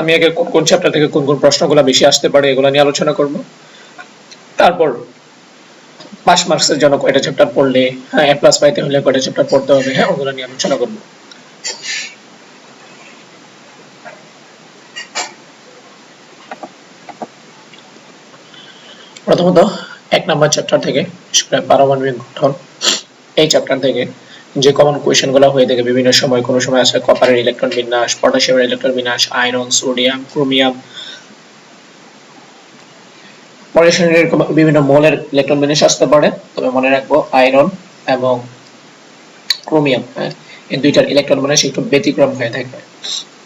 আমি আগে কোন কোন চ্যাপ্টার থেকে কোন কোন প্রশ্নগুলো বেশি আসতে পারে এগুলো নিয়ে আলোচনা করব। তারপর পাস মার্কসের জন্য কয়টা চ্যাপ্টার পড়লে হ্যাঁ এ প্লাস পাইতে হলে কয়টা চ্যাপ্টার পড়তে হবে হ্যাঁ ওগুলো নিয়ে আলোচনা করব। প্রথমত, এক নম্বর চ্যাপ্টার থেকে পারমাণবিক গঠন, এই চ্যাপ্টার থেকে যে কমন কোয়েশ্চেনগুলো হয়ে থাকে বিভিন্ন সময়, কোনো সময় আসে কপারের ইলেকট্রন বিন্যাস পটাশিয়ামের ইলেকট্রন বিন্যাস আয়রন সোডিয়াম ক্রোমিয়াম পটাশিয়ামের বিভিন্ন মৌলের ইলেকট্রন বিন্যাস আসতে পারে। তবে মনে রাখব আয়রন এবং ক্রোমিয়াম হ্যাঁ এই দুইটার ইলেকট্রন বিন্যাস একটু ব্যতিক্রম হয়ে থাকে।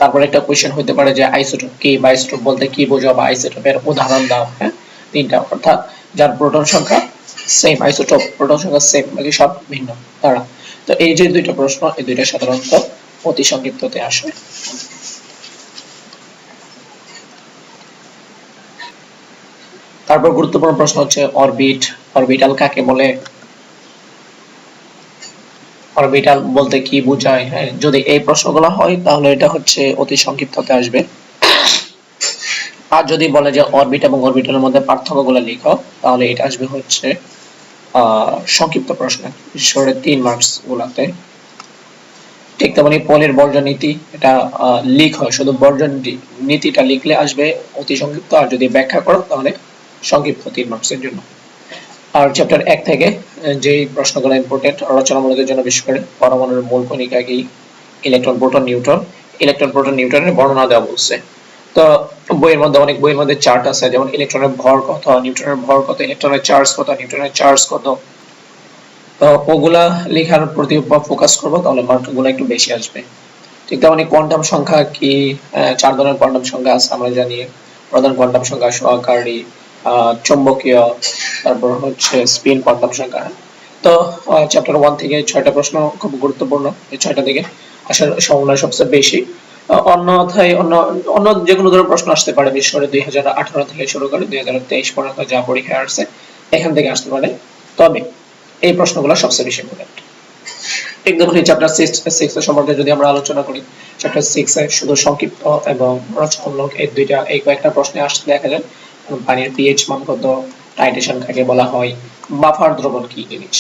তারপর একটা কোয়েশ্চেন হতে পারে যে আইসোটোপ কি? বা আইসোটোপ বলতে কি বোঝো? বা আইসোটোপের উদাহরণ দাও হ্যাঁ তিনটা। অর্থাৎ যার প্রোটন সংখ্যা সেম আইসোটোপ প্রোটন সংখ্যা সেম বাকি সব ভিন্ন। তারা তো এই যে দুইটা প্রশ্ন, এই দুইটা সাধারণত অতি সংক্ষিপ্ততে আসে। তারপর গুরুত্বপূর্ণ প্রশ্ন হচ্ছে, অরবিট, অরবিটাল কাকে বলে? অরবিটাল বলতে কি বোঝায়? হ্যাঁ যদি এই প্রশ্নগুলো হয়, তাহলে এটা হচ্ছে অতি সংক্ষিপ্ততে আসবে। আর যদি বলে যে অরবিট এবং অরবিটালের মধ্যে পার্থক্যগুলো লিখো, তাহলে এটা আসবে হচ্ছে সংক্ষিপ্ত প্রশ্ন। করে তিন মার্কস গুলাতে ঠিক তেমনি পলের বর্জন নীতি, এটা লিক হয়। শুধু বর্জন নীতিটা লিখলে আসবে অতি সংক্ষিপ্ত, আর যদি ব্যাখ্যা করো তাহলে সংক্ষিপ্ত তিন মার্কসের জন্য। আর চ্যাপ্টার এক থেকে যেই প্রশ্নগুলো ইম্পর্টেন্ট রচনামূলকের জন্য বিশেষ করে পরমাণুর মূল কণিকা কি electron proton neutron electron proton নিউট্রনের বর্ণনা দেওয়া বলছে। তো বইয়ের মধ্যে অনেক বইয়ের মধ্যে চার্ট আছে, যেমন ইলেকট্রনের ভর কত নিউট্রনের ভর কত ইলেকট্রনের চার্জ কত নিউট্রনের চার্জ কত। তো ওগুলা লেখার প্রতি ফোকাস করব, তাহলে মার্কগুলো একটু বেশি আসবে। ঠিক তেমনি কোয়ান্টাম সংখ্যা কি চার ধরনের কোয়ান্টাম সংখ্যা আছে, আমরা জানি। প্রধান কোয়ান্টাম সংখ্যা সহকারী চৌম্বকীয়, তারপর হচ্ছে স্পিন কোয়ান্টাম সংখ্যা। তো চ্যাপ্টার ওয়ান থেকে ছয়টা প্রশ্ন খুব গুরুত্বপূর্ণ, এই ছয়টা থেকে। আসার সম্ভাবনা সবচেয়ে বেশি। আহ, অন্য অন্য যে কোনো ধরনের প্রশ্ন আসতে পারে বিশেষ করে দুই হাজার আঠারো থেকে শুরু করে দুই হাজার তেইশ পর্যন্ত যা পরীক্ষা আসছে এখান থেকে আসতে পারে। তবে এই প্রশ্নগুলো সবচেয়ে বেশি ইম্পর্টেন্ট একদম চ্যাপ্টার সিক্স সম্পর্কে যদি আমরা আলোচনা করি চ্যাপ্টার সিক্স এ শুধু সংক্ষিপ্ত এবং রচনামূলক এই দুইটা এই কয়েকটা প্রশ্নে আসতে দেখা যায় পানির পিএইচ মান কত টাইটেশন কাকে বলা হয় বাফার দ্রবণ কি জিনিস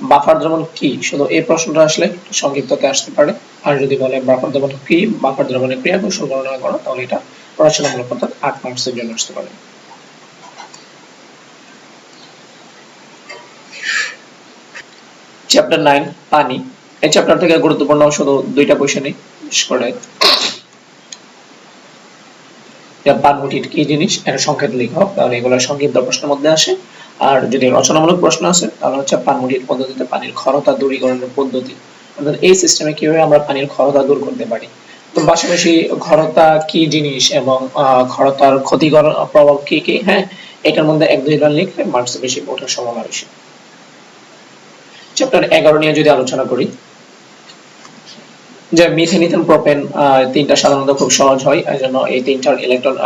বাফার দ্রবণ কি শুধু এই প্রশ্নটা আসলে সংক্ষিপ্ততে আসতে পারে। আর যদি বলে বাফার দ্রবণ কি, বাফার দ্রবণের ক্রিয়া কৌশল গণনা করো, তাহলে এটা রচনামূলক অর্থাৎ আট মার্কসের জন্য আসতে পারে। চ্যাপ্টার নাইন পানি। এই চ্যাপ্টার থেকে গুরুত্বপূর্ণ শুধু দুইটা কোশ্চেনই বিশেষ করে। পানমুটির কি জিনিস? এর সংক্ষেপ লিখো, তাহলে এগুলো সংক্ষিপ্ত প্রশ্নের মধ্যে আসে। আর যদি রচনামূলক প্রশ্ন আছে তাহলে হচ্ছে পানমুটির পদ্ধতিতে পানির ক্ষরতা দূরীকরণের পদ্ধতি। অর্থাৎ এই সিস্টেমে কীভাবে আমরা পানির ক্ষরতা দূর করতে পারি? তো পাশাপাশি ক্ষরতা কি জিনিস এবং ক্ষরতার ক্ষতিকর প্রভাব কি কি? হ্যাঁ এটার মধ্যে এক দুই লাইন লিখলে মার্কস বেশি ওঠার সম্ভাবনা বেশি। চ্যাপ্টার এগারো নিয়ে যদি আলোচনা করি, যে মিথেন ইথেন প্রোপেন তিনটা সাধারণত খুব সহজ হয়, এই জন্য এই তিনটার ইলেকট্রন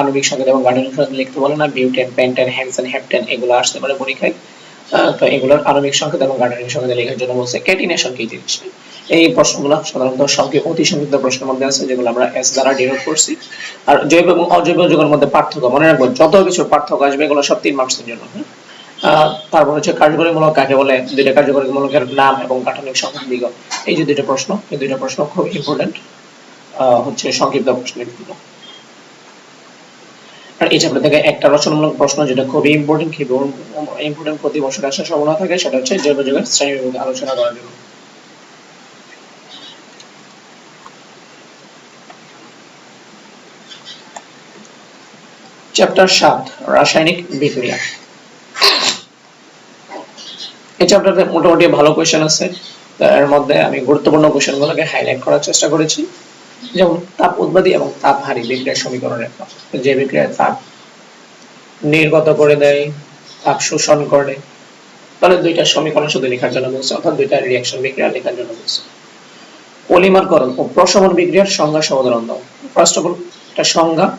আণবিক সংকেত এবং গাঠনিক সংকেত লিখতে বলে না বিউটেন পেন্টেন হ্যান্সেন হেপটেন এগুলো আসতে পারে পরীক্ষায় তো এগুলোর আণবিক সংকেত এবং গাঠনিক সংকেত লেখার জন্য বলছে ক্যাটিনেশন কি জিনিস? এই প্রশ্নগুলো সাধারণত সংক্ষেপ অতি সংক্ষিপ্ত প্রশ্নের মধ্যে আছে, যেগুলো আমরা এস দ্বারা ডিনোট করছি। আর জৈব এবং অজৈব যৌগের মধ্যে পার্থক্য মনে রাখব, যত কিছু পার্থক্য আসবে, এগুলো সব তিন মার্কসের জন্য হ্যাঁ? তারপর হচ্ছে কার্যকরীমূলক, কাকে বলে? দুইটা কার্যকরীমূলকের নাম এবং গাঠনিক সংকেত দিগ এই যে দুইটা প্রশ্ন, এই দুইটা প্রশ্ন খুব ইম্পর্টেন্ট হচ্ছে সংক্ষিপ্ত প্রশ্নের জন্য। আর এই চ্যাপ্টার থেকে একটা রচনামূলক প্রশ্ন যেটা খুবই ইম্পর্টেন্ট খুবই ইম্পর্টেন্ট প্রতি বছর আসার সম্ভাবনা থাকে, সেটা হচ্ছে জৈব যুগের শ্রেণীবিভাগ আলোচনা করার জন্য। চ্যাপ্টার সাত, রাসায়নিক বিক্রিয়া। এই চ্যাপ্টারে মোটামুটি ভালো কোয়েশ্চেন আছে। এর মধ্যে আমি গুরুত্বপূর্ণ কোয়েশ্চেনগুলোকে হাইলাইট করার চেষ্টা করেছি। যেমন তাপ উৎপাদী এবং তাপহারী বিক্রিয়ার সমীকরণের যে বিক্রিয়ায় তাপ নির্গত করে দেয়, তাপ শোষণ করে, তাহলে দুইটা সমীকরণ শুধু লেখার জন্য বলছে, অর্থাৎ দুইটা রিয়াকশন বিক্রিয়া লেখার জন্য বলছে। পলিমারকরণ ও প্রশমন বিক্রিয়ার সংজ্ঞা সমাধান দাও। ফার্স্ট অফ অল একটা সংজ্ঞা,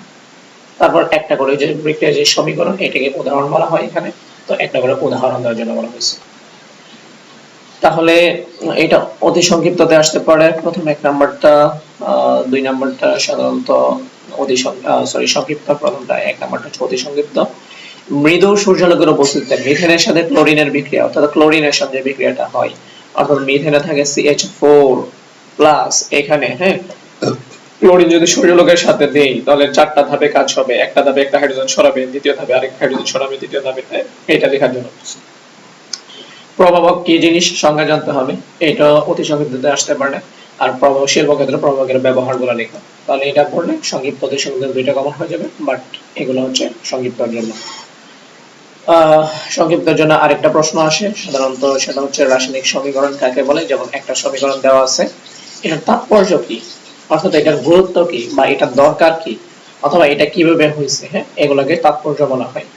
তারপর একটা করে যে বিক্রিয়ার যে সমীকরণ, এটাকে উদাহরণ বলা হয় এখানে, তো একটা করে উদাহরণ দেওয়ার জন্য বলা হয়েছে। তাহলে, এটা অতি সংক্ষিপ্ততে আসতে পারে। প্রথম এক নাম্বারটা দুই নাম্বারটা সাধারণত অতি সরি সংক্ষিপ্ত প্রথমটা এক নাম্বারটা হচ্ছে অতি সংক্ষিপ্ত। মৃদু সূর্যালোকের উপস্থিতিতে মিথেনের সাথে ক্লোরিনের বিক্রিয়া অর্থাৎ ক্লোরিনের সাথে বিক্রিয়াটা হয় অর্থাৎ মিথেনে থাকে সিএইচ ফোর প্লাস এখানে হ্যাঁ? ক্লোরিন যদি সূর্যালোকের সাথে দেই তাহলে চারটা ধাপে কাজ হবে। একটা ধাপে একটা হাইড্রোজেন সরাবে দ্বিতীয় ধাপে আরেক হাইড্রোজেন সরাবে তৃতীয় ধাপে হ্যাঁ, এটা লেখার জন্য প্রভাবক কি জিনিস সংজ্ঞা জানতে হবে? এটা অতি সংক্ষিপ্ততে আসতে পারে। আর প্রভাবশীল ক্ষেত্রে প্রভাবকের ব্যবহারগুলো লেখা। তাহলে এটা পড়লে সংক্ষিপ্ত সংক্ষিপ্ত দুইটা কমন হয়ে যাবে বাট এগুলো হচ্ছে সংক্ষিপ্তর জন্য। সংক্ষিপ্তের জন্য আরেকটা প্রশ্ন আসে, সাধারণত সেটা হচ্ছে রাসায়নিক সমীকরণ কাকে বলে? যেমন একটা সমীকরণ দেওয়া আছে, এটার তাৎপর্য কি? অর্থাৎ এটার গুরুত্ব কি? বা এটার দরকার কি? অথবা এটা কীভাবে হয়েছে? হ্যাঁ এগুলোকে তাৎপর্য বলা হয়।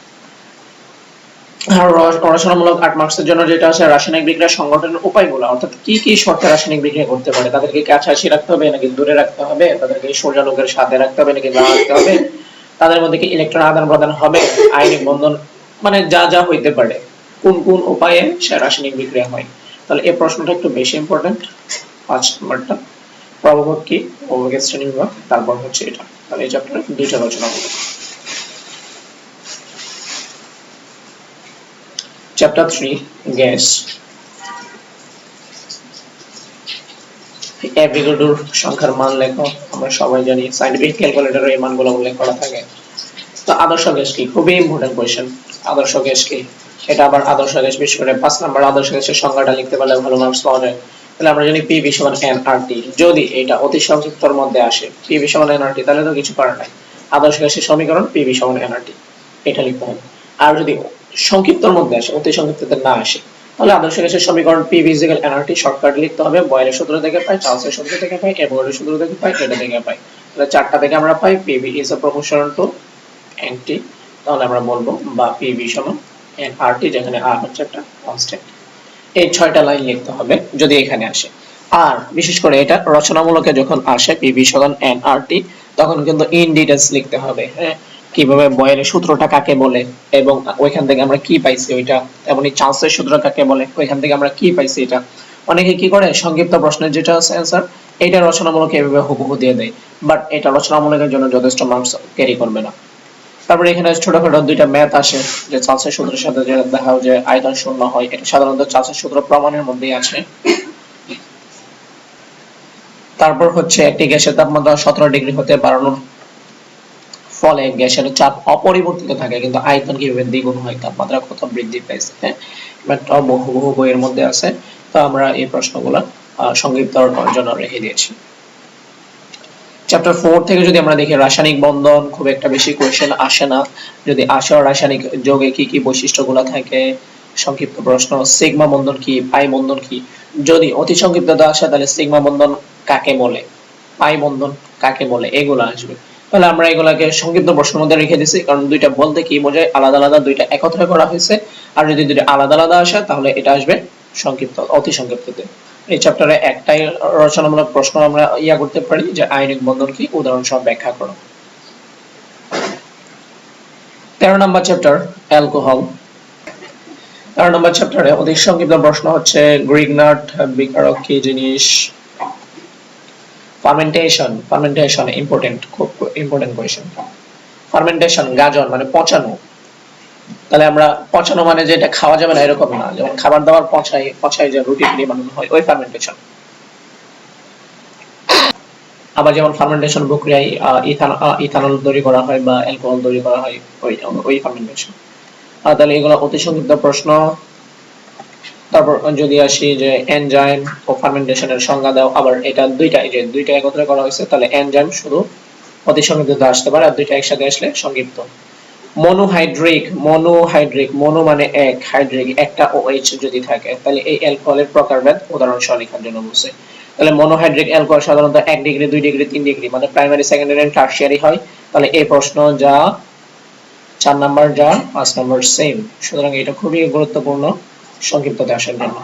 র- রচনামূলক আট মার্কসের জন্য যেটা আছে, রাসায়নিক বিক্রিয়া সংগঠনের উপায়গুলো, অর্থাৎ কি কি শর্তে রাসায়নিক বিক্রিয়া করতে পারে? তাদেরকে কাছাকাছি রাখতে হবে, নাকি দূরে রাখতে হবে? তাদেরকে সূর্যালোকের সাথে রাখতে হবে, নাকি না রাখতে হবে? তাদের মধ্যে কি ইলেকট্রন আদান প্রদান হবে? আয়নিক বন্ধন মানে যা যা হইতে পারে, কোন কোন উপায়ে সে রাসায়নিক বিক্রিয়া হয়? তাহলে এই প্রশ্নটা একটু বেশি ইম্পর্টেন্ট পাঁচ নম্বরটা। প্রভাবক কি? প্রভাবকের শ্রেণি বিভাগ, তারপর হচ্ছে এটা। তাহলে এই চ্যাপ্টারে দুইটা রচনা হবে। চ্যাপ্টার থ্রি গ্যাস অ্যাভিগোডোর সংখ্যার মান লেখো। আমরা সবাই জানি সাইন্টিফিক ক্যালকুলেটরে এই মানগুলো উল্লেখ করা থাকে। তো আদর্শ গ্যাস কি? খুবই ইম্পর্টেন্ট কোয়েশ্চেন আদর্শ গ্যাস কি? এটা আবার আদর্শ গ্যাস, বিশেষ করে পাঁচ নাম্বার আদর্শ গ্যাসের সংজ্ঞাটা লিখতে পারলে ভালো মার্কস পাওয়া যায়। তাহলে আমরা জানি পি সমান এন আর টি যদি এটা অতি সংক্ষিপ্তর মধ্যে আসে পি সমান এন আর টি তাহলে তো কিছু করার নাই। আদর্শ গ্যাসের সমীকরণ পি সমান এন আর টি এটা লিখতে হবে। আর যদি সংক্ষিপ্তর মধ্যে আসে, অতি সংক্ষিপ্ততে না আসে। তাহলে আদর্শ গ্যাসের সমীকরণ পি ভিজিক্যাল এনার্জি শর্টকাট লিখতে হবে, বয়েলের সূত্র থেকে পাই, চার্লসের সূত্র থেকে পাই এভোগাড্রোর সূত্র থেকে পাই, এটা থেকে পাই। তাহলে চারটা থেকে আমরা পাই PV is a proportional to NT তাহলে আমরা বলব বা পিভি সমান এন আর টি যেখানে আর হচ্ছে একটা কনস্ট্যান্ট এই ছয়টা লাইন লিখতে হবে, যদি এখানে আসে। আর বিশেষ করে এটা রচনামূলকে যখন আসে পিভি সমান এন আর টি তখন কিন্তু ইন ডিটেলস লিখতে হবে হ্যাঁ? কীভাবে বয়েলের সূত্রটা কাকে বলে এবং ওইখান থেকে আমরা কি পাইছি ওইটা এমনই চার্লসের সূত্র কাকে বলে, ওইখান থেকে আমরা কি পাইছি এটা। অনেকে কি করে, সংক্ষিপ্ত প্রশ্নের যেটা আছে অ্যান্সার এটা রচনামূলক এভাবে হুবহু দিয়ে দেয় বাট এটা রচনামূলকের জন্য যথেষ্ট মার্কস ক্যারি করবে না। তারপরে এখানে ছোটখাটো দুইটা ম্যাথ আসে, যে চার্লসের সূত্রের সাথে যে দেখাও যে আয়তন শূন্য হয়, এটা সাধারণত চার্লসের সূত্র প্রমাণের মধ্যেই আছে তারপর হচ্ছে একটি গ্যাসের তাপমাত্রা সতেরো ডিগ্রি হতে বাড়ানোর ফলে গ্যাসের চাপ অপরিবর্তিত থাকে, কিন্তু আয়তন কীভাবে দ্বিগুণ হয় তাপমাত্রা কত বৃদ্ধি পাইছে হ্যাঁ? ম্যাথটা বহু বইয়ের মধ্যে আছে, তো আমরা এই প্রশ্নগুলো সংক্ষিপ্ত জন্য রেখে দিয়েছি। চ্যাপ্টার ফোর থেকে যদি আমরা দেখি, রাসায়নিক বন্ধন খুব একটা বেশি আসে না। যদি আসে, রাসায়নিক যোগে কি কি বৈশিষ্ট্যগুলো থাকে? সংক্ষিপ্ত প্রশ্ন, সিগমা বন্ধন কি, পাই বন্ধন কি? যদি অতি সংক্ষিপ্ততা আসে, তাহলে সিগমা বন্ধন কাকে বলে? পাই বন্ধন কাকে বলে? এগুলো আসবে। তাহলে আমরা এগুলাকে সংক্ষিপ্ত প্রশ্নের মধ্যে রেখে দিছি, কারণ দুইটা বলতে কি বোঝায়, আলাদা আলাদা দুইটা একত্রে করা হয়েছে। আর যদি দুইটা আলাদা আলাদা আসে, তাহলে এটা আসবে সংক্ষিপ্ত, অতি সংক্ষিপ্ততে। এই চ্যাপ্টারে একটাই রচনামূলক প্রশ্ন আমরা ইয়া করতে পারি যে আইনিক বন্ধন কি? উদাহরণ সহ ব্যাখ্যা করো। তেরো নম্বর চ্যাপ্টার অ্যালকোহল তেরো নম্বর চ্যাপ্টারে অধিক সংক্ষিপ্ত প্রশ্ন হচ্ছে গ্রিগনাট বিকারক কি জিনিস? ফার্মেন্টেশন ফার্মেন্টেশন ইম্পর্টেন্ট খুব ইম্পর্টেন্ট কোয়েশ্চেন ফার্মেন্টেশন গাজন মানে পচানো। তাহলে আমরা পচানো মানে যে এটা খাওয়া যাবে না, এরকম না। যেমন খাবার দাবার পচাই পচাই যে রুটি ফুটি বানানো হয়, ওই ফার্মেন্টেশন আবার যেমন ফার্মেন্টেশন প্রক্রিয়ায় ইথানল তৈরি করা হয় বা অ্যালকোহল তৈরি করা হয়, ওই ওই ফার্মেন্টেশন তাহলে এগুলো অতি সংক্ষিপ্ত প্রশ্ন। তারপর যদি আসি যে এনজাইম ও ফার্মেন্টেশনের সংজ্ঞা দাও, আবার এটা দুইটা এই যে দুইটা একত্রে করা হয়েছে, তাহলে এনজাইম শুধু অতি সংক্ষিপ্ত আসতে পারে আর দুইটা একসাথে আসলে সংক্ষিপ্ত মনোহাইড্রিক মনোহাইড্রিক, মনো মানে এক, হাইড্রিক একটা যদি থাকে, তাহলে এই অ্যালকোহলের প্রকারভেদ উদাহরণ জন্য বলছে। তাহলে মনোহাইড্রিক অ্যালকোহল সাধারণত ডিগ্রি, দুই ডিগ্রি, তিন ডিগ্রি মানে প্রাইমারি, সেকেন্ডারি এন্ড টারশিয়ারি হয়। তাহলে এই প্রশ্ন যা চার নাম্বার, যা পাঁচ নাম্বার সেম সুতরাং এটা খুবই গুরুত্বপূর্ণ সংক্ষিপ্ততে আসার জন্য।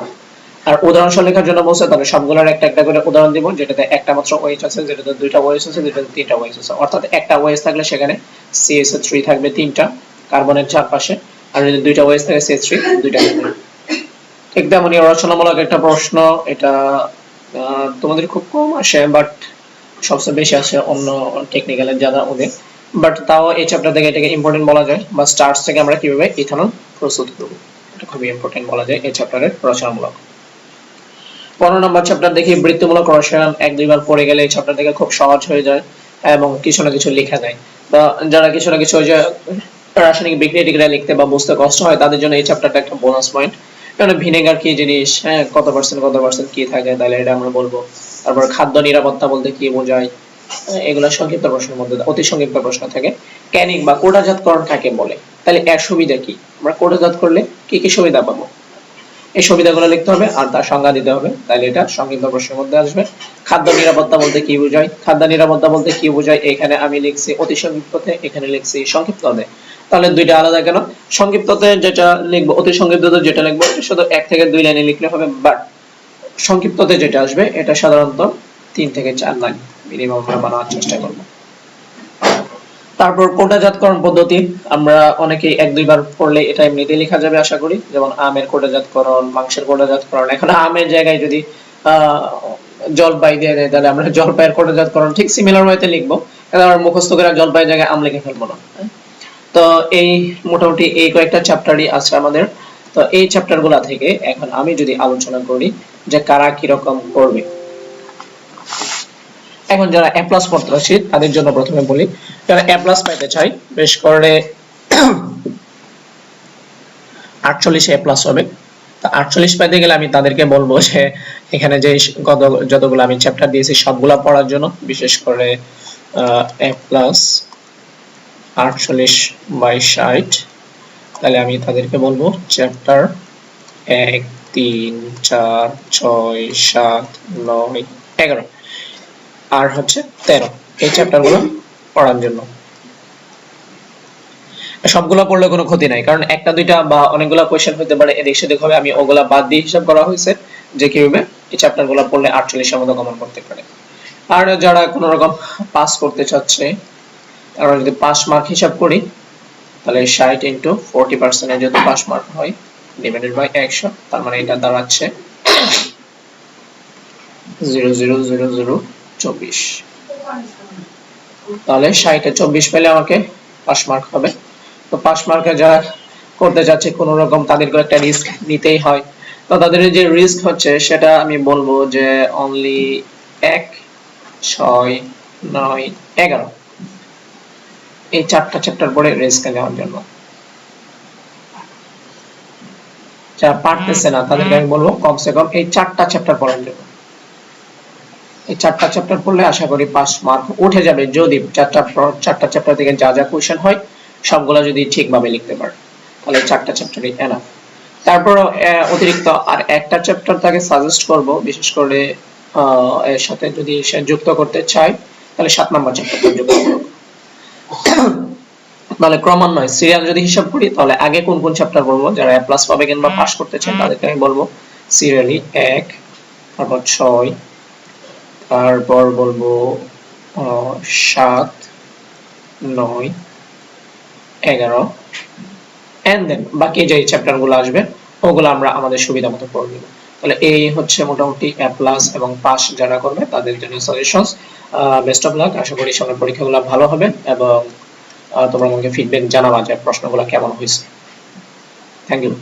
আর উদাহরণ সহ লেখার জন্য বলছে তাহলে সবগুলোর একটা একটা করে উদাহরণ দিব, যেটাতে একটা মাত্র ওয়েজ আছে, যেটাতে দুইটা ওয়েজ আছে, যেটাতে তিনটা ওয়েজ আছে। অর্থাৎ একটা ওয়েজ থাকলে সেখানে সিএস থ্রি থাকবে তিনটা, কার্বনের চারপাশে আর যদি দুইটা ওয়েজ থাকে সিএস থ্রি দুইটা ঠিক তেমনই রচনামূলক একটা প্রশ্ন, এটা তোমাদের খুব কম আসে বাট সবচেয়ে বেশি আসে অন্য টেকনিক্যালের যারা ওদের। বাট তাও এই চ্যাপ্টার থেকে এটাকে ইম্পর্টেন্ট বলা যায়, বা স্টার্স থেকে আমরা কীভাবে ইথানল প্রস্তুত করব, এটা খুবই ইম্পর্টেন্ট বলা যায় এই চ্যাপ্টারের রচনামূলক। পনেরো নম্বর চ্যাপ্টার দেখি বৃত্তিমূলক রসায়ন এক দুইবার পড়ে গেলে এই চ্যাপ্টার থেকে খুব সহজ হয়ে যায় এবং কিছু না কিছু লেখা যায়। বা যারা কিছু না কিছু রাসায়নিক বিক্রিয়া লিখতে বা বুঝতে কষ্ট হয় তাদের জন্য এই চ্যাপ্টারটা একটা বোনাস পয়েন্ট কারণ ভিনেগার কি জিনিস হ্যাঁ কত পার্সেন্ট কত পার্সেন্ট কি থাকে তাহলে এটা আমরা বলব। তারপর খাদ্য নিরাপত্তা বলতে কি বোঝায়? হ্যাঁ, এগুলো সংক্ষিপ্ত প্রশ্নের মধ্যে অতি সংক্ষিপ্ত প্রশ্ন থাকে। ক্যানিং বা কোটাজাতকরণ কাকে বলে? তাহলে এর সুবিধা কি? আমরা কোটাজাত করলে কি কি সুবিধা পাবো? এই সুবিধাগুলো লিখতে হবে আর তার সংজ্ঞা দিতে হবে। তাহলে এটা সংক্ষিপ্ত প্রশ্নের মধ্যে আসবে। খাদ্য নিরাপত্তা বলতে কি বোঝায়? খাদ্য নিরাপত্তা বলতে কি বোঝায়? এখানে আমি লিখছি অতি সংক্ষিপ্ততে, এখানে লিখছি সংক্ষিপ্ততে। তাহলে দুইটা আলাদা কেন? সংক্ষিপ্ততে যেটা লিখব, অতি সংক্ষিপ্ততে যেটা লিখব শুধু এক থেকে দুই লাইনে লিখলে হবে বাট সংক্ষিপ্ততে যেটা আসবে, এটা সাধারণত তিন থেকে চার লাইন মিনিমাম আমরা বানানোর চেষ্টা করব। তারপর কোটাজাতকরণ পদ্ধতি? আমরা অনেকেই এক, দুইবার পড়লে এটা এমনিতে লেখা যাবে, আশা করি। যেমন আমের কোটাজাতকরণ মাংসের কোটাজাতকরণ এখন আমের জায়গায় যদি জলপাই দিয়ে দেয়, তাহলে আমরা জলপাইয়ের কোটাজাতকরণ ঠিক সিমিলার ওয়েতে লিখব। কিন্তু আমরা মুখস্থ করে জলপাইয়ের জায়গায় আম লিখে ফেলব না। তো এই মোটামুটি এই কয়েকটা চ্যাপ্টারই আছে আমাদের। তো এই চ্যাপ্টারগুলা থেকে এখন আমি যদি আলোচনা করি যে কারা কীরকম করবে। এখন যারা এ প্লাস পড়তে প্রত্যাশী তাদের জন্য প্রথমে বলি, যারা এ প্লাস পাইতে চাই বেশ করে আটচল্লিশ এ প্লাস হবে। তা আটচল্লিশ পাইতে গেলে আমি তাদেরকে বলব যে, এখানে যে কত যতগুলো আমি চ্যাপ্টার দিয়েছি, সবগুলা পড়ার জন্য, বিশেষ করে এ প্লাস আটচল্লিশ বাই ষাট, তাহলে আমি তাদেরকে বলব চ্যাপ্টার এক, তিন, চার, ছয়, সাত, নয়, এগারো। আর হচ্ছে তেরো। এই চ্যাপ্টারগুলো পড়ার জন্য। সবগুলো পড়লে কোনো ক্ষতি নাই, কারণ একটা, দুইটা বা অনেকগুলো কোয়েশ্চেন হতে পারে, এদিক সেদিক হবে, আমি ওগুলা বাদ দিয়ে হিসাব করা হয়েছে যে কীভাবে এই চ্যাপ্টারগুলো পড়লে আটচল্লিশের মতো কমন করতে পারে। আর যারা কোনো রকম পাস করতে চাচ্ছে আমরা যদি পাস মার্ক হিসাব করি, তাহলে ষাট ইন্টু ফোরটি পার্সেন্টে যদি পাস মার্ক হয় ডিভাইডেড বাই একশো, তার মানে এটা দাঁড়াচ্ছে জিরো জিরো জিরো জিরো চব্বিশ। তাহলে ষাটে চব্বিশ পেলে আমাকে পাস মার্ক হবে। তো পাস মার্কে যারা করতে যাচ্ছে কোনো রকম তাদেরকে একটা রিস্ক নিতেই হয়। তো তাদের যে রিস্ক হচ্ছে সেটা আমি বলব যে অনলি এক, ছয়, নয়, এগারো। এই চারটা চ্যাপ্টার পড়ে রিস্ক নেওয়ার জন্য। যারা পারতেছে না তাদেরকে আমি বলব কমসে কম এই চারটা চ্যাপ্টার পড়ার জন্য। চারটা চ্যাপ্টার পড়লে আশা করি পাস মার্ক উঠে যাবে। যদি চারটা চারটা চ্যাপ্টার থেকে যা যা কোশ্চেন হয়, সবগুলা যদি ঠিকভাবে লিখতে পারে, তাহলে চারটা চ্যাপ্টারই এনাফ তারপর অতিরিক্ত আর একটা চ্যাপ্টার তাকে সাজেস্ট করব, বিশেষ করে এর সাথে যদি সে যুক্ত করতে চায়, তাহলে সাত নম্বর চ্যাপ্টারটা যুক্ত করব তাহলে ক্রমান্বয়ে সিরিয়াল যদি হিসাব করি, তাহলে আগে কোন কোন চ্যাপ্টার পড়ব, যারা এ প্লাস পাবে কিংবা পাস করতে চান তাদেরকে আমি বলব সিরিয়ালি এক, তারপর ছয় তারপর বলব সাত, নয়, এগারো। এন্ড দেন বাকি যে চ্যাপ্টারগুলো আসবে, ওগুলো আমরা আমাদের সুবিধা মতো পড়ে নিব। তাহলে এই হচ্ছে মোটামুটি এ প্লাস এবং পাস যারা করবে, তাদের জন্য সাজেশনস বেস্ট অফ লাক আশা করি সবার পরীক্ষাগুলো ভালো হবে এবং তোমরা আমাকে ফিডব্যাক জানাবা যে প্রশ্নগুলো কেমন হয়েছে। Thank you